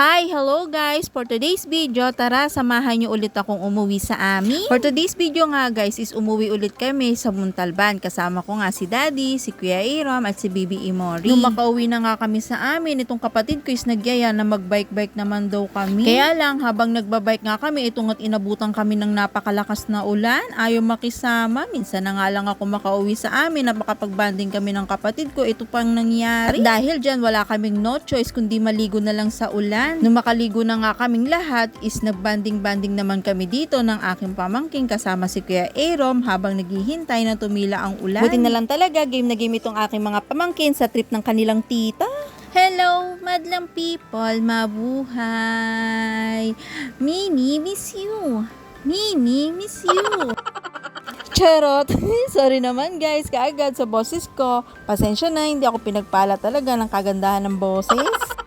Hi! Hello guys! For today's video, tara samahan niyo ulit akong umuwi sa amin. For today's video nga guys is umuwi ulit kami sa Muntalban. Kasama ko nga si Daddy, si Kuya Iram at si Bibi Imori. Nung makauwi na nga kami sa amin, itong kapatid ko is nagyaya na magbike-bike naman daw kami. Kaya lang habang nagbabike nga kami, itong at inabutan kami ng napakalakas na ulan. Ayaw makisama. Minsan na nga lang ako makauwi sa amin na makapagbanding kami ng kapatid ko. Ito pang nangyari. At dahil dyan wala kaming no choice kundi maligo na lang sa ulan. Nung makaligo na nga kaming lahat is nagbanding-banding naman kami dito ng aking pamangking kasama si Kuya Arom habang naghihintay na tumila ang ulan. Buti na lang talaga game na game itong aking mga pamangkin sa trip ng kanilang tita. Hello, madlang people, mabuhay. Mimi, miss you. Mimi, miss you. Charot! Sorry naman guys, kaagad sa boses ko. Pasensya na, hindi ako pinagpala talaga ng kagandahan ng boses.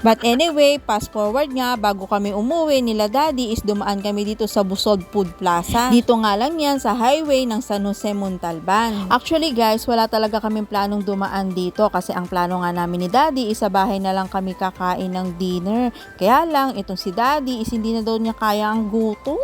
But anyway, fast forward nga, bago kami umuwi nila daddy is dumaan kami dito sa Busod Food Plaza. Dito nga lang yan sa highway ng San Jose Montalban. Actually guys, wala talaga kaming planong dumaan dito kasi ang plano nga namin ni daddy is sa bahay na lang kami kakain ng dinner. Kaya lang, itong si daddy is hindi na daw niya kaya ang gutom.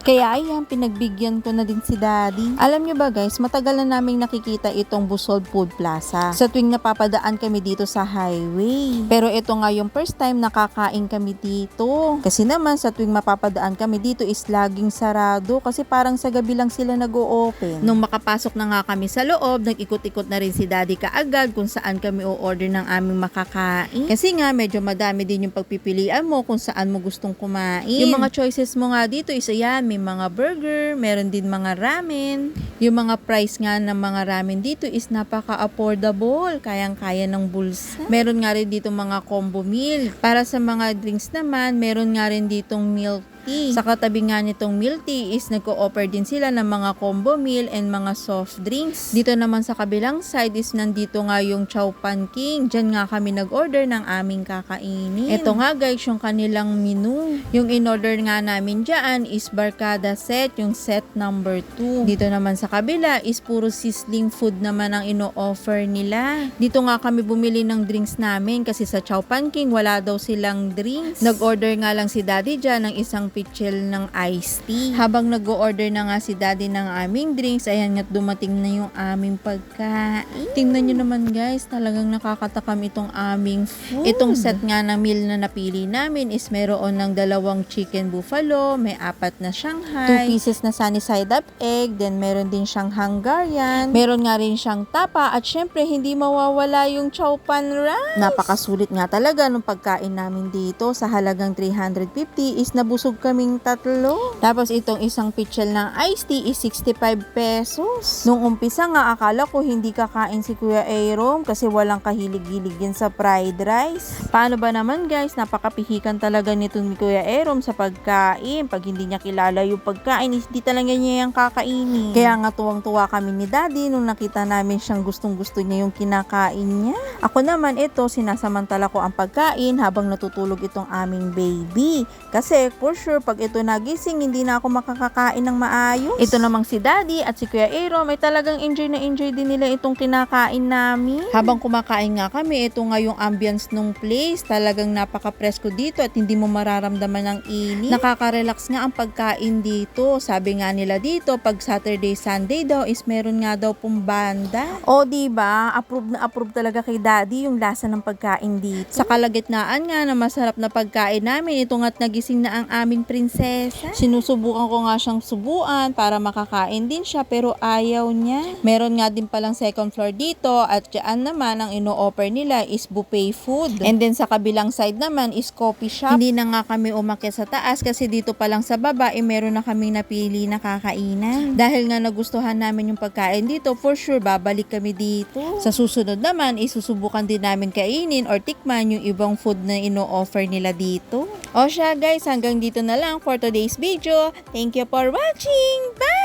Kaya ayan, pinagbigyan ko na din si Daddy. Alam nyo ba guys, matagal na naming nakikita itong Busol Food Plaza. Sa tuwing napapadaan kami dito sa highway. Pero ito nga yung first time nakakain kami dito. Kasi naman sa tuwing mapapadaan kami dito is laging sarado kasi parang sa gabi lang sila nag-o-open. Nung makapasok na nga kami sa loob, nag-ikot-ikot na rin si Daddy kaagad kung saan kami o-order ng aming makakain. Kasi nga medyo madami din yung pagpipilian mo kung saan mo gustong kumain. Yung mga choices mo nga dito is ayan, may mga burger, meron din mga ramen. Yung mga price nga ng mga ramen dito is napaka-affordable, kayang-kaya ng bulsa. Meron nga rin dito mga combo meal. Para sa mga drinks naman, meron nga rin ditong milk tea. Sa katabi nga nitong milk tea is nagko-offer din sila ng mga combo meal and mga soft drinks. Dito naman sa kabilang side is nandito nga yung Chow Pan King. Diyan nga kami nag-order ng aming kakainin. Ito nga guys yung kanilang menu. Yung in-order nga namin dyan is Barkada set, yung set number 2. Dito naman sa kabila is puro sizzling food naman ang ino-offer nila. Dito nga kami bumili ng drinks namin kasi sa Chow Pan King wala daw silang drinks. Nag-order nga lang si Daddy dyan ng isang pitchel ng iced tea. Habang nag-order na nga si Daddy ng aming drinks, ayan nga't dumating na yung aming pagkain. Tingnan nyo naman guys, talagang nakakatakam itong aming food. Itong set nga na meal na napili namin is meron ng dalawang chicken buffalo, may apat na Shanghai, two pieces na sunny side up egg, then meron din siyang Hungarian, meron nga rin siyang tapa, at syempre hindi mawawala yung chow pan rice. Napakasulit nga talaga nung pagkain namin dito sa halagang 350 is nabusog kaming tatlo. Tapos itong isang pitchel ng iced tea is 65 pesos. Nung umpisa nga akala ko hindi kakain si Kuya Arom kasi walang kahilig-hilig yan sa fried rice. Paano ba naman guys, napakapihikan talaga nito ni Kuya Arom sa pagkain. Pag hindi niya kilala yung pagkain, hindi talaga niya yung kakainin. Kaya nga tuwang-tuwa kami ni Daddy nung nakita namin siyang gustong-gusto niya yung kinakain niya. Ako naman ito, sinasamantala ko ang pagkain habang natutulog itong aming baby. Kasi for sure, pag ito nagising, hindi na ako makakakain ng maayos. Ito namang si Daddy at si Kuya Aero, may talagang enjoy na enjoy din nila itong kinakain namin. Habang kumakain nga kami, ito nga yung ambience nung place. Talagang napaka-presko dito at hindi mo mararamdaman ng init. Nakaka-relax nga ang pagkain dito. Sabi nga nila dito, pag Saturday, Sunday daw is meron nga daw pong banda. O, di ba? Approve na approve talaga kay Daddy yung lasa ng pagkain dito. Sa kalagitnaan nga na masarap na pagkain namin, ito nga't nagising na ang aming prinsesa. Sinusubukan ko nga siyang subuan para makakain din siya pero ayaw niya. Meron nga din palang second floor dito at dyan naman ang ino-offer nila is buffet food. And then sa kabilang side naman is coffee shop. Hindi na nga kami umakyat sa taas kasi dito pa lang sa baba eh meron na kaming napili na kakainan. Dahil nga nagustuhan namin yung pagkain dito, for sure babalik kami dito. Sa susunod naman, isusubukan din namin kainin or tikman yung ibang food na ino-offer nila dito. O siya guys, hanggang dito na lang for today's video. Thank you for watching. Bye!